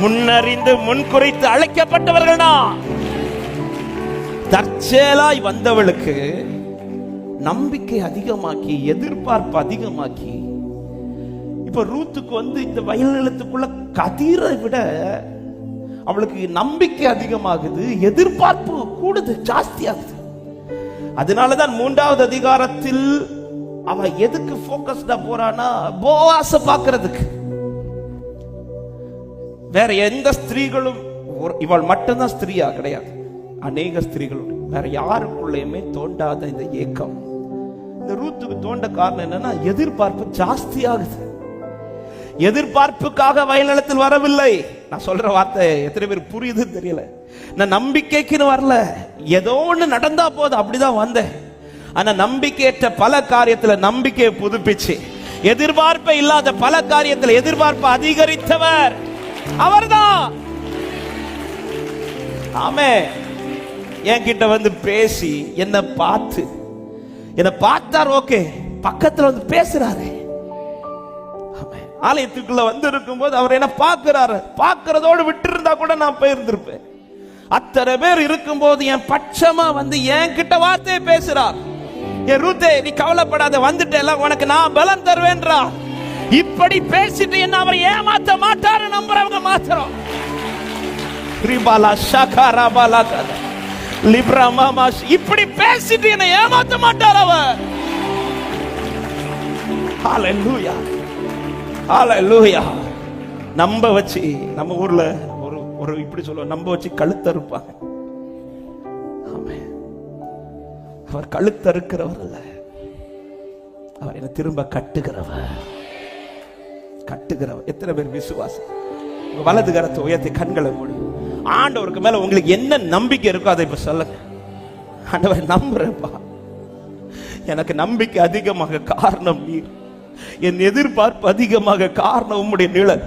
முன்னறிந்து முன்குறித்து அழைக்கப்பட்டவர்கள் தான் தற்செயலாய் வந்தவளுக்கு நம்பிக்கை அதிகமாக்கி எதிர்பார்ப்பு அதிகமாக்கி இப்ப ரூத்துக்கு வந்து இந்த வயல் நிலத்துக்குள்ள கதிரை விட அவளுக்கு நம்பிக்கை அதிகமாகுது எதிர்பார்ப்பு கூடுது ஜாஸ்தியாகுது அதனாலதான் மூன்றாவது அதிகாரத்தில் அவ எதுக்கு போக்கஸ்டா போறானா போவாச பாக்குறதுக்கு வேற எந்த ஸ்திரீகளும் ஒரு- இவள் மட்டும்தான் ஸ்திரீயா? கிடையாது. அநேக ஸ்திரீகள் வேற யாருக்குள்ளேயுமே தோண்டாத இந்த ஏக்கம். இந்த ரூத்துக்கு தோண்ட காரணம் என்னன்னா எதிர்பார்ப்பு ஜாஸ்தியாகுது. எதிர்பார்ப்புக்காக வயல்நிலத்தில் வரவில்லை. நான் சொல்ற வார்த்தை எத்தனை பேர் புரியுதுன்னு தெரியல. நான் நம்பிக்கைக்குன்னு வரல. ஏதோ ஒண்ணு நடந்தா போதும். அப்படிதான் வந்தேன். ஆனா நம்பிக்கையற்ற பல காரியத்துல நம்பிக்கையை புதுப்பிச்சு எதிர்பார்ப்பை இல்லாத பல காரியத்தில் எதிர்பார்ப்பு அதிகரித்தவர். அவர்தான். ஆமே. என்கிட்ட வந்து பேசி என்ன பார்த்து என்ன பார்த்தார் ஓகே. பக்கத்துல வந்து பேசுறாரு. ஆலயத்துக்குள்ள வந்து இருக்கும்போது அவர் என்ன பார்க்கிறாரு. பார்க்கிறதோடு விட்டு இருந்தா கூட நான் போயிருந்திருப்பேன். அத்தனை பேர் இருக்கும்போது என் பட்சமா வந்து என்கிட்ட வார்த்தையை பேசுறார். என் ரூத்தே நீ கவலைப்படாத வந்துட்டேல உனக்கு நான் பலம் தருவேன்றா இப்படி பேசிட்டு என்ன அவர் ஏமாத்த மாட்டாரு நம்புறவங்க மாத்திரம். ரிபாலா ஷகாரா பாலா. லிப்ரா மாமா இப்படி பேசிட்டு என்ன ஏமாத்த மாட்டார் அவர். ஹalleluya. ஹalleluya. நம்ப வச்சு நம்ம ஊர்ல ஒரு ஒரு இப்படி சொல்லுவோம் நம்ப வச்சு கழுத்தறுப்பாங்க. அவர் கழுத்தறுக்கிறவர் அல்ல. அவர் என்ன திரும்ப கட்டுகிறவர். கட்டுகிறவர். எத்தனை பேர் விசுவாசம் உங்க வலது கரத்தை உயர்த்தி கண்களை மூடி. ஆண்டவருக்கு மேல உங்களுக்கு என்ன நம்பிக்கை இருக்கோ அதை இப்ப சொல்லுங்க. ஆண்டவர் நம்புறேன்ப்பா. எனக்கு நம்பிக்கை அதிகமாக காரணம் நீர். என் எதிர்பார்ப்பு அதிகமாக காரணம் உம்முடைய நிழல்.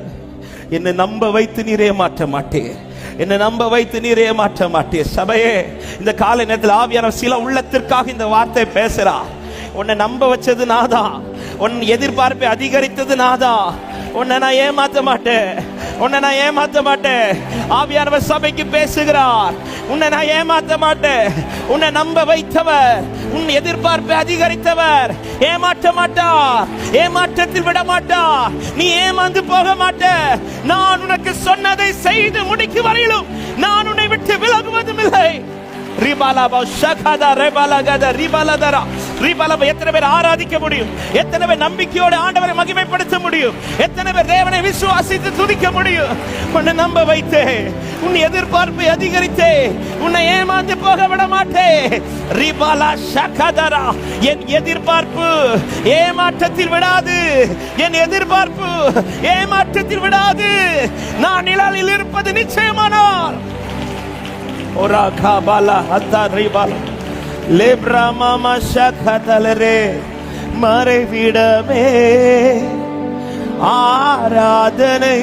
என்னை நம்ப வைத்து நீரே மாற்ற மாட்டேன் என்னை நம்ப வைத்து நீரே மாற்ற மாட்டேன் சபையே இந்த காலை நேரத்தில் ஆவியான சில உள்ளத்திற்காக இந்த வார்த்தை பேசுறா உன்னை நம்ப வச்சது நாதான் உன் எதிர்பார்ப்பை அதிகரித்தது நாதான் உன்னை நான் ஏமாத்த மாட்டேன். உன்னை நான் ஏமாத்த மாட்டேன். ஆவியானவர் சபைக்கு பேசுகிறார். உன்னை நான் ஏமாத்த மாட்டேன். உன்னை நம்ப வைத்தவர். உன் எதிர்பார்ப்பை அதிகரித்தவர். ஏமாற்ற மாட்டார். ஏமாற்றத்தில் விட மாட்டார். நீ ஏமாந்து போக மாட்ட நான் உனக்கு சொன்னதை செய்து முடிக்கும் வரையிலும் நான் உன்னை விட்டு விலகுவதும் இல்லை. ரிபாலாபா ஷகாதா ரிபாலா தரா. ரிபாலபா எத்தனை பேர் ஆராதிக்க முடியும்? எத்தனை பேர் நம்பிக்கையோடு ஆண்டவரை மகிமைப்படுத்த முடியும்? எத்தனை பேர் தேவனை விசுவாசித்து துதிக்க முடியும்? உன்னை நம்ப வைத்தே. உன் எதிர்பார்ப்பை அதிகரித்தே. உன்னை ஏமாந்து போக விட மாட்டே ரிபாலா ஷகதரா என் எதிர்பார்ப்பு ஏமாற்றத்தில் விடாது. என் எதிர்பார்ப்பு ஏமாற்றத்தில் விடாது. நான் நிழலில் இருப்பது நிச்சயமானால். Ora அத்தா ரீபாலா. Ribala lebra mama shakatalere மறைவிடமே. ஆராதனை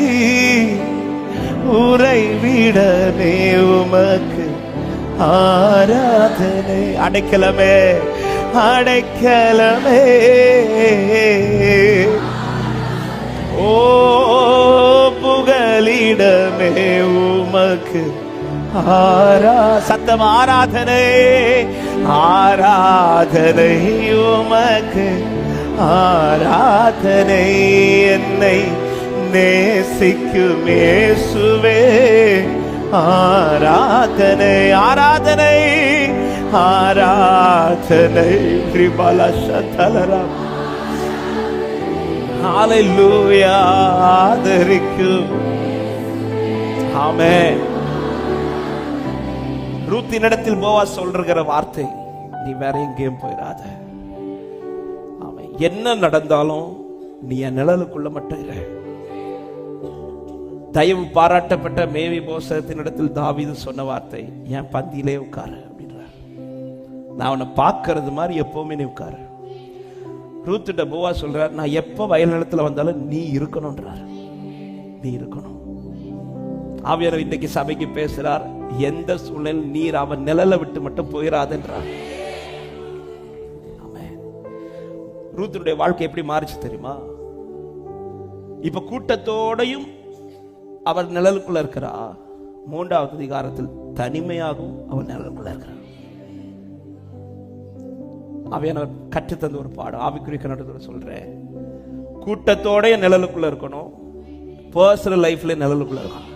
உறைவிடமே உமக்கு. ஆராதனை. அடைக்கலமே அடைக்கலமே. ஓ புகலிடமே உமக்கு. ஆரா சத்தம் ஆராதனை. ஆராதனை உமக்கு ஆராதனை என்னை நேசிக்கும் இயேசுவே. ஆராதனை ஆராதனை ஆராதனை. கிருபால ஆலை லூயா ஆதரிக்கும். ஆமே ரூத்தினிடத்தில் போவா சொல்றுகிற வார்த்தை நீ வேற எங்கேயும் போயிடாத அவன் என்ன நடந்தாலும் நீ என் நிழலுக்குள்ள மட்டும் இரு. தயவு பாராட்டப்பட்ட மேவி போசத்தினிடத்தில் தாவிது சொன்ன வார்த்தை என் பந்தியிலே உட்காரு அப்படின்றார். நான் உன்னை பார்க்கறது மாதிரி எப்பவுமே நீ உட்காரு. ரூத்துட்ட போவா சொல்றார் நான் எப்ப வயல் நிலத்துல வந்தாலும் நீ இருக்கணும்ன்றார். நீ இருக்கணும். ஆவியார் இன்னைக்கு சபைக்கு பேசுறார் எந்த சூழல் நீர் அவன் நிழலை விட்டு மட்டும் போயிடாதுன்றார் ஆமென். வாழ்க்கை எப்படி மாறிச்சு தெரியுமா? இப்ப கூட்டத்தோடையும் அவர் நிழலுக்குள்ள இருக்கிறா மூன்றாவது அதிகாரத்தில் தனிமையாகவும் அவர் நிழலுக்குள்ள இருக்கிறார் அவையானவர் கற்றுத்தந்த ஒரு பாடம். ஆவிக்குரிய கண்ணோட்டத்தோட சொல்றேன். கூட்டத்தோடைய நிழலுக்குள்ள இருக்கணும். பர்சனல் லைஃப்ல நிழலுக்குள்ள இருக்கணும்.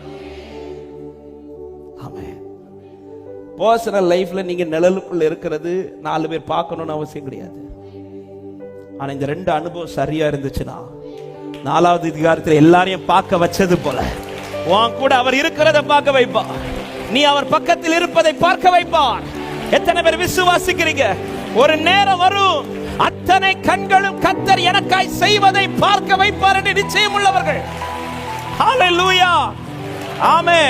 பர்சனல் லைஃப்ல நீங்க நிழலுக்குள்ள இருக்கிறது நாலு பேர் பார்க்கணும்னு அவசியம் கிடையாது. ஆனா இந்த ரெண்டு அனுபவம் சரியா இருந்துச்சுன்னா நாலாவது அதிகாரத்தில் எல்லாரையும் பார்க்க வச்சது போல உன் கூட அவர் இருக்கிறத பார்க்க வைப்பார். நீ அவர் பக்கத்தில் இருப்பதை பார்க்க வைப்பார். எத்தனை பேர் விசுவாசிக்கிறீங்க? ஒரு நேரம் வரும். அத்தனை கண்களும் கத்தர் எனக்காய் செய்வதை பார்க்க வைப்பார் என்று நிச்சயம் உள்ளவர்கள். ஆமே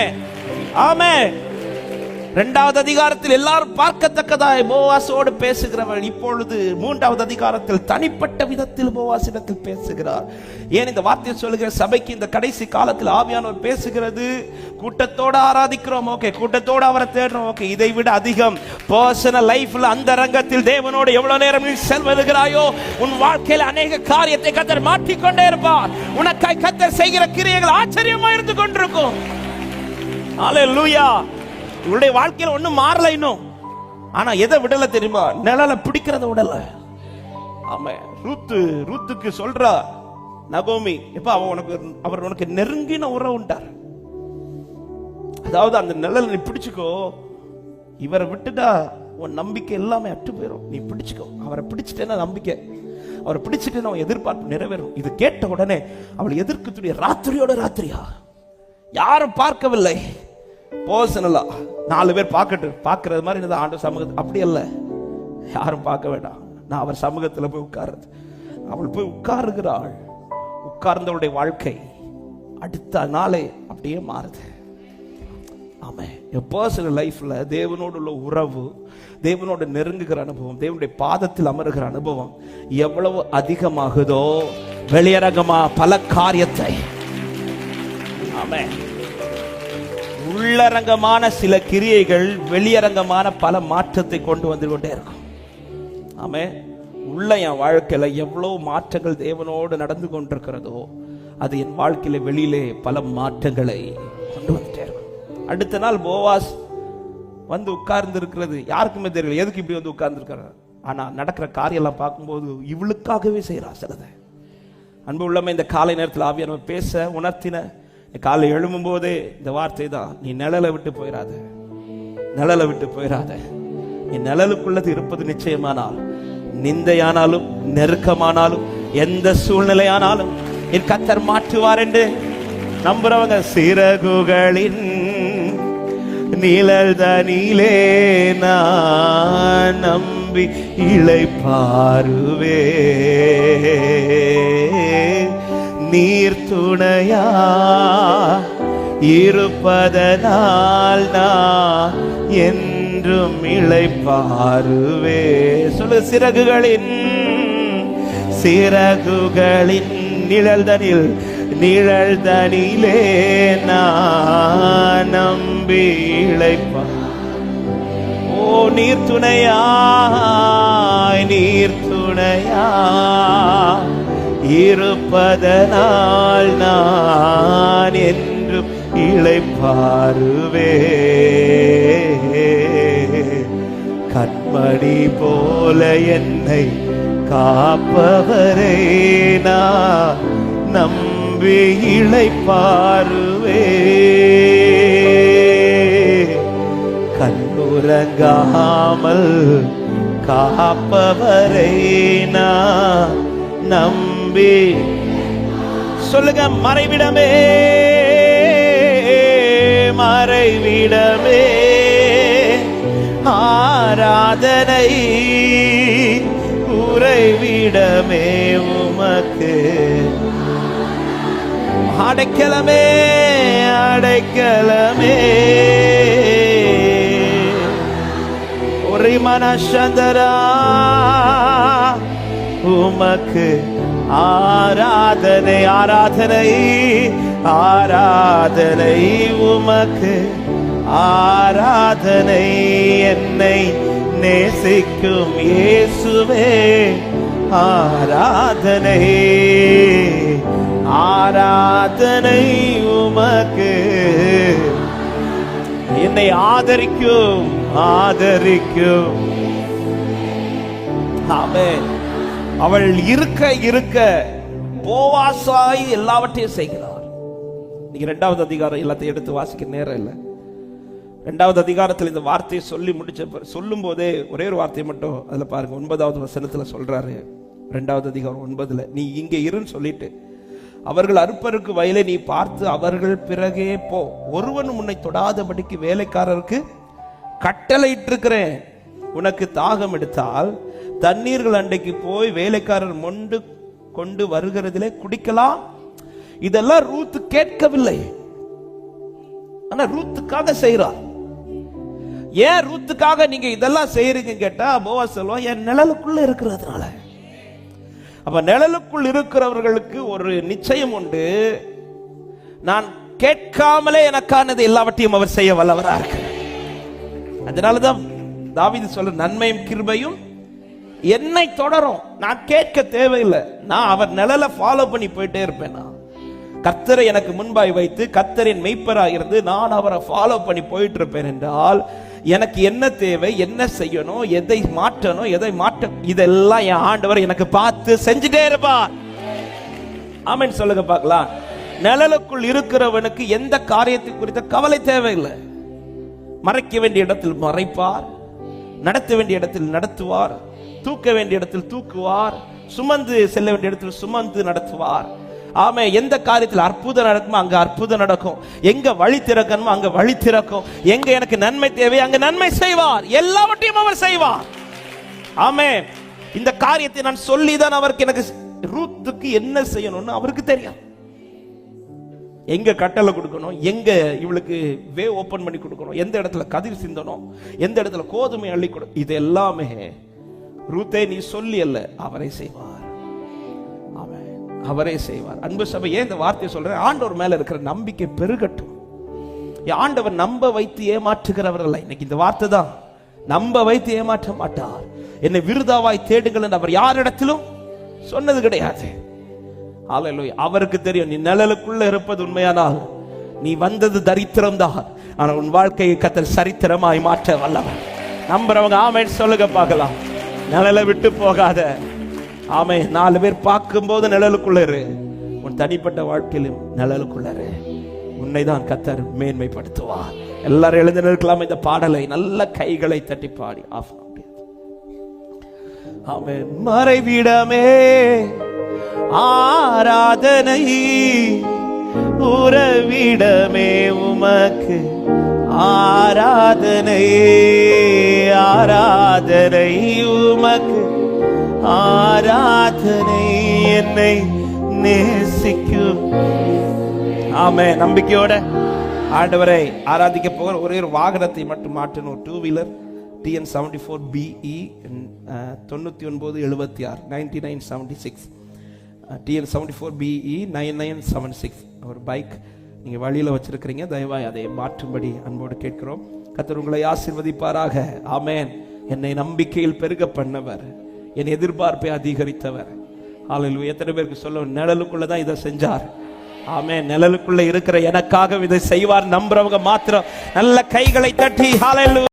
ஆமே இரண்டாவது அதிகாரத்தில் எல்லாரும் பார்க்கத்தக்கதாய் போவாசோடு பேசுகிறவள். இப்பொழுது மூன்றாவது அதிகாரத்தில் தனிப்பட்ட விதத்தில் போவாசிடத்தில் பேசுகிறார். ஏன் இந்த வார்த்தையை சொல்லுகிற சபைக்கு இந்த கடைசி காலத்தில் ஆவியானவர் பேசுகிறது? கூட்டத்தோட ஆராதிக்கிறோம் ஓகே. கூட்டத்தோட அவரை தேடுறோம் ஓகே. இதை விட அதிகம். பர்சனல் லைஃப்ல அந்த ரங்கத்தில் தேவனோடு எவ்வளவு நேரம் நீ செல்வதுகிறாயோ உன் வாழ்க்கையில் அநேக காரியத்தை கத்தர் மாற்றிக்கொண்டே இருப்பார். உனக்காய் கத்தர் செய்கிற கிரியைகள் ஆச்சரியமா இருந்து கொண்டிருக்கும். ஹalleluya இவருடைய வாழ்க்கையில ஒண்ணும் மாறல இன்னும். ஆனா எதை விடல தெரியுமா? நிழல பிடிக்கிறத விடல. ஆமா ரூத்து ரூத்துக்கு சொல்றா நகோமி இப்ப அவன் உனக்கு அவர் உனக்கு நெருங்கின உறவு உண்டார் அதாவது அந்த நிழல் நீ பிடிச்சுக்கோ. இவரை விட்டுட்டா உன் நம்பிக்கை எல்லாமே அட்டு போயிடும் நீ பிடிச்சுக்கோ. அவரை பிடிச்சிட்டேன்னா நம்பிக்கை. அவரை பிடிச்சிட்டேன்னா அவன் எதிர்பார்ப்பு நிறைவேறும். இது கேட்ட உடனே அவள் எதிர்க்கத்துடைய ராத்திரியோட ராத்திரியா? யாரும் பார்க்கவில்லை. போசனலா நாலு பேர் பார்க்கட்டு பார்க்கறது மாதிரி என்னது ஆண்டு சமூகத்து? அப்படி அல்ல. யாரும் பார்க்க வேண்டாம். நான் அவர் சமூகத்தில் போய் உட்கார்றது. அவள் போய் உட்காருகிறாள். உட்கார்ந்தவளுடைய வாழ்க்கை அடுத்த நாளே அப்படியே மாறுது. ஆமாம் என் பர்சனல் லைஃப்பில் தேவனோடு உள்ள உறவு தேவனோட நெருங்குகிற அனுபவம் தேவனுடைய பாதத்தில் அமருகிற அனுபவம் எவ்வளவு அதிகமாகுதோ வெளியரங்கமா பல காரியத்தை. ஆமாம் உள்ளரங்கமான சில கிரியைகள் வெளியரங்கமான பல மாற்றத்தை கொண்டு வந்து கொண்டே இருக்கும். ஆமே உள்ள என் வாழ்க்கையில் எவ்வளோ மாற்றங்கள் தேவனோடு நடந்து கொண்டிருக்கிறதோ அது என் வாழ்க்கையில வெளியிலே பல மாற்றங்களை கொண்டு வந்துட்டே இருக்கும். அடுத்த நாள் போவாஸ் வந்து உட்கார்ந்து இருக்கிறது யாருக்குமே தெரியல எதுக்கு இப்படி வந்து உட்கார்ந்து ஆனால் நடக்கிற காரியம் எல்லாம் பார்க்கும்போது இவளுக்காகவே செய்கிறா சிலதை. அன்பு உள்ளமே இந்த காலை நேரத்தில் ஆவியானவர் பேச உணர்த்தின காலை எழும்பும் போதே இந்த வார்த்தை தான் நீ நிழலை விட்டு போயிடாத நிழலை விட்டு போயிடாத நீ நிழலுக்குள்ளது இருப்பது நிச்சயமானால் நிந்தையானாலும் நெருக்கமானாலும் எந்த சூழ்நிலையானாலும் என் கத்தர் மாற்றுவார் என்று நம்புறவங்க சிறகுகளின் நிழல் தனிலே நான் நம்பி இளைப்பாருவே. நீர் துணையா? இருப்பதனால் நான் என்றும் இழைப்பாருவே சொல்லு சிறகுகளின் சிறகுகளின் நிழல்தனில் நிழல்தனிலே நான் நம்பி இழைப்பா ஓ நீர் துணையா நீர் துணையா. இருப்பதனால் நான் என்றும் இழைப்பாருவே கண்மணி போல என்னை காப்பவரே நான் நம்பி இழைப்பாருவே கண்ணுறங்காமல் காப்பவரே நான் அன்பே சொல்லுங்க மறைவிடமே மறைவிடமே. ஆராதனை உறைவிடமே உமக்கு. அடைக்கலமே அடைக்கலமே. ஒரே மனசந்தரா உமக்கு. ஆராதனை ஆராதனை ஆராதனை உமக்கு. ஆராதனை என்னை நேசிக்கும் இயேசுவே. ஆராதனை ஆராதனை உமக்கு. என்னை ஆதரிக்கும் ஆதரிக்கும். ஆமென். அவள் இருக்க இருக்க போவாசாய் எல்லாவற்றையும் செய்கிறார் நீங்க ரெண்டாவது அதிகாரம் எல்லாத்தையும் எடுத்து வாசிக்க நேரம் இல்லை. ரெண்டாவது அதிகாரத்தில் இந்த வார்த்தையை சொல்லி முடிச்ச பிறகு- சொல்லும் போதே ஒரே ஒரு வார்த்தையை மட்டும் அதில் பாருங்க. ஒன்பதாவது வசனத்தில் சொல்றாரு. ரெண்டாவது அதிகாரம் ஒன்பதுல நீ இங்கே இருன்னு சொல்லிட்டு அவர்கள் அறுப்பருக்கு வயலை நீ பார்த்து அவர்கள் பிறகே போ. ஒருவன் உன்னை தொடாதபடிக்கு வேலைக்காரருக்கு கட்டளையிட்டிருக்கிறேன். உனக்கு தாகம் எடுத்தால் தண்ணீர்கள் அண்டைக்கு போய் வேலைக்காரர் மொண்டு கொண்டு வருகிறதிலே குடிக்கலாம். இதெல்லாம் ரூத்து கேட்கவில்லை. ஆனா ரூத்துக்காக செய்யறார் ஏன் ரூத்துக்காக நீங்க இதெல்லாம் செய்யறீங்க கேட்டா போவா சொல்லுவோம் என் நிழலுக்குள்ள இருக்கிறதுனால. அப்ப நிழலுக்குள் இருக்கிறவர்களுக்கு ஒரு நிச்சயம் உண்டு. நான் கேட்காமலே எனக்கானது எல்லாவற்றையும் அவர் செய்ய வல்லவராக இருக்கு அதனாலதான் தாவிது சொல்ற நன்மையும் கிருபையும் என்னை தொடரும். நான் கேட்க தேவையில்லை. நான் அவர் நிழலை ஃபாலோ பண்ணி போயிட்டே இருப்பேன்? நான் கத்தரை எனக்கு முன்பாய் வைத்து கத்தரின் மெய்ப்பராக இருந்து நான் அவரை ஃபாலோ பண்ணி போயிட்டு இருப்பேன் என்றால் எனக்கு என்ன தேவை என்ன செய்யணும் எதை மாற்றணும் எதை மாற்ற இதெல்லாம் என் ஆண்டவர் எனக்கு பார்த்து செஞ்சுட்டே இருப்பார். ஆமன். சொல்லுங்க பார்க்கலாம். நிழலுக்குள் இருக்கிறவனுக்கு எந்த காரியத்தை குறித்த கவலை தேவையில்லை. மறைக்க வேண்டிய இடத்தில் மறைப்பார். நடத்த வேண்டிய இடத்தில் நடத்துவார். தூக்க வேண்டிய இடத்தில் தூக்குவார். சுமந்து செல்ல வேண்டிய இடத்தில் சுமந்து நடத்துவார். ஆமே எந்த காரியத்தில் அற்புதம் நடக்குமோ அங்க அற்புதம் நடக்கும். எங்க வழி திறக்கணுமோ அங்க வழி திறக்கும். எங்க எனக்கு நன்மை தேவை அங்க நன்மை செய்வார். எல்லாவற்றையும் அவர் செய்வார். ஆமே இந்த காரியத்தை நான் சொல்லிதான் அவருக்கு எனக்கு ரூத்துக்கு என்ன செய்யணும்னு அவருக்கு தெரியும். எங்க கட்டளை கொடுக்கணும் எங்க இவளுக்கு வே ஓபன் பண்ணி கொடுக்கணும் எந்த இடத்துல கதிர் சிந்தணும் எந்த இடத்துல கோதுமை அள்ளி கொடு இது எல்லாமே ரூத்தே நீ சொல்லி அல்ல அவரே செய்வார். அவரே செய்வார். அன்பு சபை ஏன் இந்த வார்த்தையை சொல்றேன்? ஆண்டவர் மேல இருக்கிற நம்பிக்கை பெருகட்டும். ஆண்டவர் நம்ப வைத்து ஏமாற்றுகிறவர் அல்ல. இன்னைக்கு இந்த வார்த்தை தான். நம்ப வைத்து ஏமாற்ற மாட்டார். என்னை விருதாவாய் தேடுங்கள் என்று அவர் யாரிடத்திலும் சொன்னது கிடையாது. ஹalleluya அவருக்கு தெரியும் நீ நிழலுக்குள்ள இருப்பது உண்மையானால் நீ வந்தது தரித்திரம் தான். உன் வாழ்க்கையை கத்தல் சரித்திரமாய் மாற்ற வல்லவன் நம்புறவங்க ஆமென். சொல்லுங்க பார்க்கலாம். நிழலை விட்டு போகாத. ஆமை நாலு பேர் பார்க்கும்போது போது நிழலுக்குள்ளரு உன் தனிப்பட்ட வாழ்க்கையிலும் நிழலுக்குள்ளரு உன்னை தான் கத்தர் மேன்மைப்படுத்துவார். எல்லாரும் எழுந்து நிற்கலாம் இந்த பாடலை. நல்ல கைகளை தட்டி பாடி ஆஃப் ஆமென் மறைவிடமே ஆராதனை. உறவிடமே உமக்கு ஆராதனை ஆராதனை உமக்கு ஆராதனை என்னை நேசிக்கும். ஆமே நம்பிக்கையோட ஆண்டவரை ஆராதிக்க போகிற ஒரே ஒரு வாகனத்தை மட்டும் மாற்றணும் two wheeler TN seventy four PE தொண்ணூற்றி ஒன்பது எழுபத்தி ஆறு ninety nine seventy six TN seventy four PE nine nine seven six ஒரு பைக் நீங்கள் வழியில் வச்சிருக்கிறீங்க. தயவாய் அதை மாற்றும்படி அன்போடு கேட்கிறோம். கத்தர் உங்களை ஆசிர்வதிப்பாராக. ஆமேன். என்னை நம்பிக்கையில் பெருக பண்ணவர். என் எதிர்பார்ப்பை அதிகரித்தவர். ஆளில் எத்தனை பேருக்கு சொல்ல நிழலுக்குள்ள தான் இதை செஞ்சார். ஆமே நிழலுக்குள்ள இருக்கிற எனக்காக இதை செய்வார். நம்புறவங்க மாத்திரம் நல்ல கைகளை தட்டி. ஹாலையில்